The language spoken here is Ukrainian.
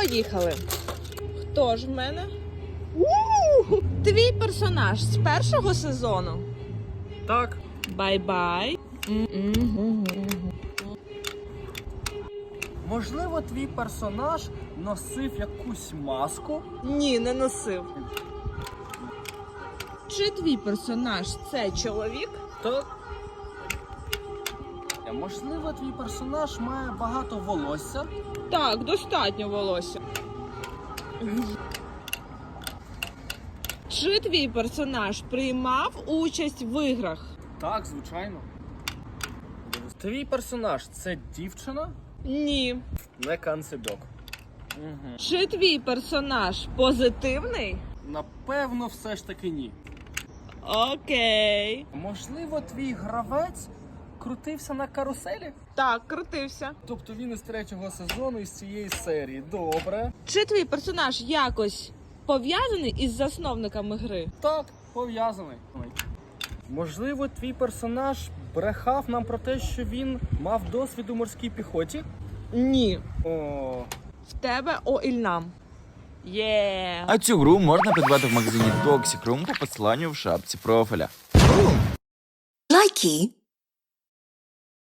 Поїхали. Хто ж в мене? У! Твій персонаж з першого сезону. Так. Бай-бай. Можливо, твій персонаж носив якусь маску. Ні, не носив. Чи твій персонаж це чоловік? Так. Е, Можливо, твій персонаж має багато волосся. Так, достатньо волосся. Чи твій персонаж приймав участь в іграх? Так, звичайно. Твій персонаж це дівчина, Ні. не канцебьок. Угу. Чи твій персонаж позитивний? Напевно, все ж таки ні. Окей. Можливо, твій гравець крутився на каруселі? Так, крутився. Тобто він із третього сезону із цієї серії. Добре. Чи твій персонаж якось пов'язаний із засновниками гри? Так, пов'язаний. Можливо, твій персонаж брехав нам про те, що він мав досвід у морській піхоті. Ні. О, В тебе Оільнам. Є. А цю гру можна придбати в магазині Toxic Room по посиланню в шапці профіля. Likey